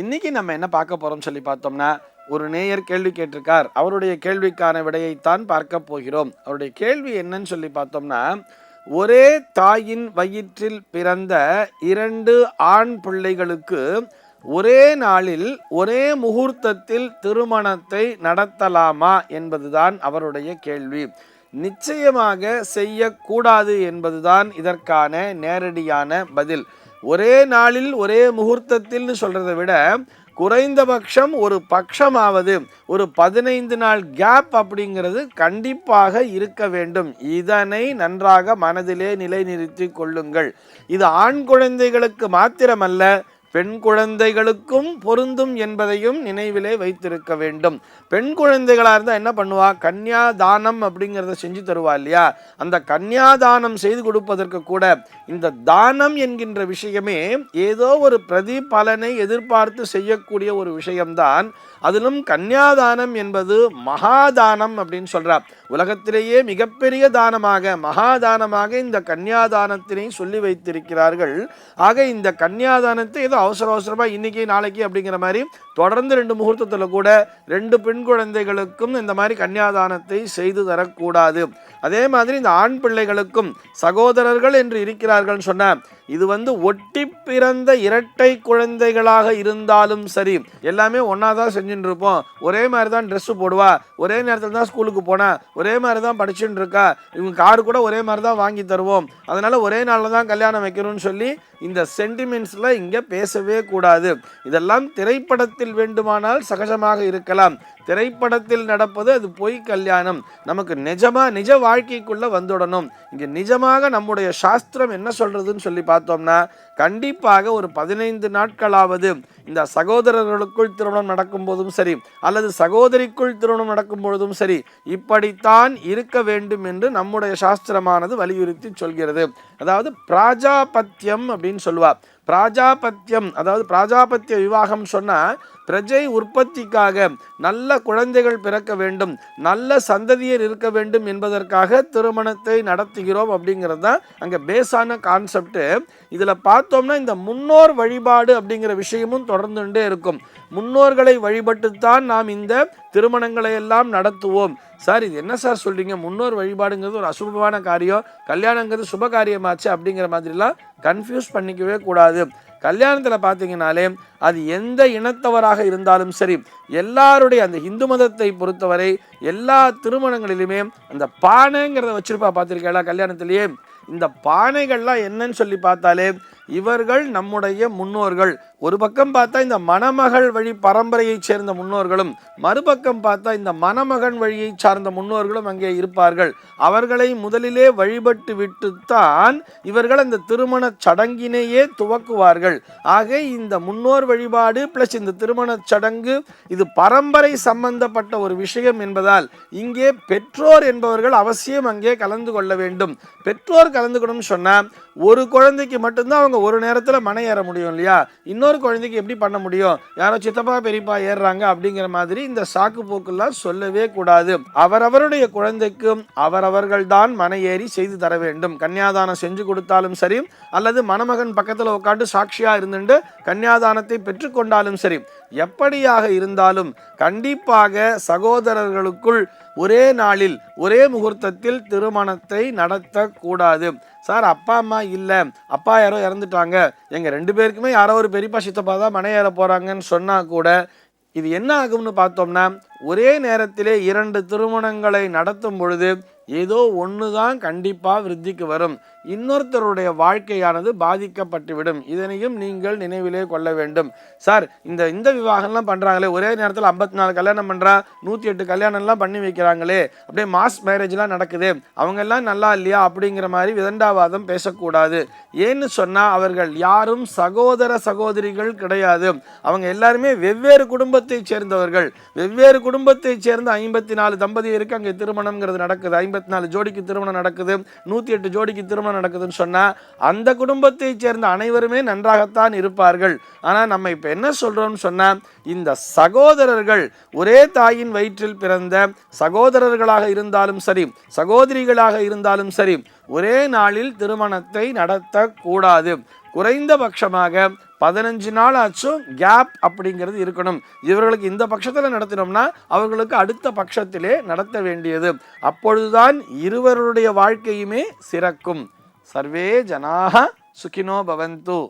இன்னைக்கு நம்ம என்ன பார்க்க போறோம் சொல்லி பார்த்தோம்னா ஒரு நேயர் கேள்வி கேட்டிருக்கார். அவருடைய கேள்விக்கான விடையைத்தான் பார்க்க போகிறோம். அவருடைய கேள்வி என்னன்னு சொல்லி பார்த்தோம்னா ஒரே தாயின் வயிற்றில் பிறந்த இரண்டு ஆண் பிள்ளைகளுக்கு ஒரே நாளில் ஒரே முகூர்த்தத்தில் திருமணத்தை நடத்தலாமா என்பதுதான் அவருடைய கேள்வி. நிச்சயமாக செய்யக்கூடாது என்பதுதான் இதற்கான நேரடியான பதில். ஒரே நாளில் ஒரே முகூர்த்தத்தில்னு சொல்கிறத விட குறைந்தபட்சம் ஒரு பட்சமாவது ஒரு பதினைந்து நாள் கேப் அப்படிங்கிறது கண்டிப்பாக இருக்க வேண்டும். இதனை நன்றாக மனதிலே நிலைநிறுத்தி கொள்ளுங்கள். இது ஆண் குழந்தைகளுக்கு மாத்திரமல்ல பெண் குழந்தைகளுக்கும் பொருந்தும் என்பதையும் நினைவிலே வைத்திருக்க வேண்டும். பெண் குழந்தைகளாக இருந்தால் என்ன பண்ணுவா? கன்யாதானம் அப்படிங்கிறத செஞ்சு தருவா இல்லையா? அந்த கன்யாதானம் செய்து கொடுப்பதற்கு கூட இந்த தானம் என்கின்ற விஷயமே ஏதோ ஒரு பிரதிபலனை எதிர்பார்த்து செய்யக்கூடிய ஒரு விஷயம்தான். அதிலும் கன்யாதானம் என்பது மகாதானம் அப்படின்னு சொல்கிறார் உலகத்திலேயே மிகப்பெரிய தானமாக மகாதானமாக இந்த கன்னியாதானத்தினை சொல்லி வைத்திருக்கிறார்கள். ஆக இந்த கன்னியாதானத்தை ஏதோ அவசர அவசரமா இன்னைக்கு நாளைக்கு அப்படிங்கிற மாதிரி தொடர்ந்து ரெண்டு முகூர்த்தத்தில் கூட ரெண்டு பெண் குழந்தைகளுக்கும் இந்த மாதிரி கன்னியாதானத்தை செய்து தரக்கூடாது. அதே மாதிரி இந்த ஆண் பிள்ளைகளுக்கும் சகோதரர்கள் என்று இருக்கிறார்கள் சொன்ன இது வந்து ஒட்டி பிறந்த இரட்டை குழந்தைகளாக இருந்தாலும் சரி எல்லாமே ஒன்றா தான் செஞ்சுட்டு இருப்போம். ஒரே மாதிரி தான் ட்ரெஸ்ஸு போடுவா ஒரே நேரத்தில் தான் ஸ்கூலுக்கு போனா ஒரே மாதிரி தான் படிச்சுட்டு இருக்கா இவங்க கார் கூட ஒரே மாதிரி தான் வாங்கி தருவோம். அதனால் ஒரே நாளில் தான் கல்யாணம் வைக்கணும்னு சொல்லி இந்த சென்டிமெண்ட்ஸில் இங்கே பேசவே கூடாது. இதெல்லாம் திரைப்படத்தில் வேண்டுமானால் சகஜமாக இருக்கலாம். திரைப்படத்தில் நடப்பது அது பொய் கல்யாணம். நமக்கு நிஜமா நிஜ வாழ்க்கைக்குள்ளே வந்துடணும். இங்கே நிஜமாக நம்முடைய சாஸ்திரம் என்ன சொல்கிறதுன்னு சொல்லி பார்த்தோம்னா கண்டிப்பாக ஒரு பதினைந்து நாட்களாவது இந்த சகோதரர்களுக்குள் திருமணம் நடக்கும் போதும் சரி அல்லது சகோதரிக்குள் திருமணம் நடக்கும் பொழுதும் சரி இப்படித்தான் இருக்க வேண்டும் என்று நம்முடைய சாஸ்திரமானது வலியுறுத்தி சொல்கிறது. அதாவது பிராஜாபத்தியம் அப்படின்னு சொல்லுவா. பிராஜாபத்தியம் அதாவது பிராஜாபத்திய விவாகம் சொன்னால் பிரஜை உற்பத்திக்காக நல்ல குழந்தைகள் பிறக்க வேண்டும் நல்ல சந்ததியர் இருக்க வேண்டும் என்பதற்காக திருமணத்தை நடத்துகிறோம் அப்படிங்கிறது தான் அங்கே பேஸான கான்செப்ட்டு இதில் பார்த்தோம்னா இந்த முன்னோர் வழிபாடு அப்படிங்கிற விஷயமும் தொடர்ந்துட்டே இருக்கும். முன்னோர்களை வழிபட்டுத்தான் நாம் இந்த திருமணங்களை எல்லாம் நடத்துவோம். சார் இது என்ன சார் சொல்கிறீங்க முன்னோர் வழிபாடுங்கிறது ஒரு அசுபமான காரியம். கல்யாணங்கிறது சுப காரியமாச்சு அப்படிங்கிற மாதிரிலாம் கன்ஃபியூஸ் பண்ணிக்கவே கூடாது. கல்யாணத்தில் பார்த்தீங்கனாலே அது எந்த இனத்தவராக இருந்தாலும் சரி எல்லாருடைய அந்த இந்து மதத்தை பொறுத்தவரை எல்லா திருமணங்களிலுமே அந்த பானைங்கிறத வச்சுருப்பா பார்த்துருக்கேளா கல்யாணத்திலேயே? இந்த பானைகள்லாம் என்னன்னு சொல்லி பார்த்தாலே இவர்கள் நம்முடைய முன்னோர்கள் ஒரு பக்கம் பார்த்தா இந்த மணமகள் வழி பரம்பரையைச் சேர்ந்த முன்னோர்களும் மறுபக்கம் பார்த்தா இந்த மணமகன் வழியை சார்ந்த முன்னோர்களும் அங்கே இருப்பார்கள். அவர்களை முதலிலே வழிபட்டு விட்டுத்தான் இவர்கள் அந்த திருமண சடங்கினையே துவக்குவார்கள். ஆக இந்த முன்னோர் வழிபாடு பிளஸ் இந்த திருமண சடங்கு இது பரம்பரை சம்பந்தப்பட்ட ஒரு விஷயம் என்பதால் இங்கே பெற்றோர் என்பவர்கள் அவசியம் அங்கே கலந்து கொள்ள வேண்டும். பெற்றோர் கலந்துக்கணும்னு சொன்னால் ஒரு குழந்தைக்கு மட்டும்தான் அவங்க ஒரு நேரத்தில் மனை ஏற முடியும் இல்லையா? இன்னொரு குழந்தைக்கு எப்படி பண்ண முடியும்? யாரோ சித்தப்பா பெரியப்பா ஏறுறாங்க அப்படிங்கிற மாதிரி இந்த சாக்கு போக்கெல்லாம் சொல்லவே கூடாது. அவரவருடைய குழந்தைக்கும் அவரவர்கள் தான் மன ஏறி செய்து தர வேண்டும். கன்னியாதானம் செஞ்சு கொடுத்தாலும் சரி அல்லது மணமகன் பக்கத்தில் உட்காந்து சாட்சியா இருந்துட்டு கன்னியாதானத்தை பெற்றுக்கொண்டாலும் சரி எப்படியாக இருந்தாலும் கண்டிப்பாக சகோதரர்களுக்குள் ஒரே நாளில் ஒரே முகூர்த்தத்தில் திருமணத்தை நடத்தக்கூடாது. சார் அப்பா அம்மா இல்லை. அப்பா யாரோ இறந்துட்டாங்க. எங்கள் ரெண்டு பேருக்குமே யாரோ ஒரு பெரியப்பா சித்தப்பா தான் மனை ஏற போகிறாங்கன்னு சொன்னால் கூட இது என்ன ஆகும்னு பார்த்தோம்னா ஒரே நேரத்திலே இரண்டு திருமணங்களை நடத்தும் பொழுது ஏதோ ஒன்று தான் கண்டிப்பாக விருத்திக்கு வரும். இன்னொருத்தருடைய வாழ்க்கையானது பாதிக்கப்பட்டுவிடும். இதனையும் நீங்கள் நினைவிலே கொள்ள வேண்டும். சார் இந்த இந்த விவாகம்லாம் பண்ணுறாங்களே ஒரே நேரத்தில் ஐம்பத்தி நாலு கல்யாணம் பண்ணுறா நூற்றி எட்டு கல்யாணம்லாம் பண்ணி வைக்கிறாங்களே. அப்படியே மாஸ் மேரேஜ்லாம் நடக்குது. அவங்கெல்லாம் நல்லா இல்லையா அப்படிங்கிற மாதிரி விதண்டாவாதம் பேசக்கூடாது. ஏன்னு சொன்னால் அவர்கள் யாரும் சகோதர சகோதரிகள் கிடையாது. அவங்க எல்லாருமே வெவ்வேறு குடும்பத்தை சேர்ந்தவர்கள். வெவ்வேறு குடும்பத்தைச் சேர்ந்த ஐம்பத்தி நாலு தம்பதியருக்கு அங்கே திருமணம்ங்கிறது நடக்குது. ஐம்பத்தி நாலு ஜோடிக்கு திருமணம் நடக்குது நூற்றி எட்டு ஜோடிக்கு திருமணம் நடக்குதுன்னு சொன்னால் அந்த குடும்பத்தை சேர்ந்த அனைவருமே நன்றாகத்தான் இருப்பார்கள். ஆனால் நம்ம இப்போ என்ன சொல்கிறோம்னு சொன்னால் இந்த சகோதரர்கள் ஒரே தாயின் வயிற்றில் பிறந்த சகோதரர்களாக இருந்தாலும் சரி சகோதரிகளாக இருந்தாலும் சரி ஒரே நாளில் திருமணத்தை நடத்தக்கூடாது. குறைந்தபட்சமாக பதினஞ்சு நாள் ஆச்சும் கேப் அப்படிங்கிறது இருக்கணும். இவர்களுக்கு இந்த பட்சத்தில் நடத்தினோம்னா அவர்களுக்கு அடுத்த பட்சத்திலே நடத்த வேண்டியது. அப்பொழுதுதான் இருவருடைய வாழ்க்கையுமே சிறக்கும். சர்வே ஜனாக சுகினோ பவந்து.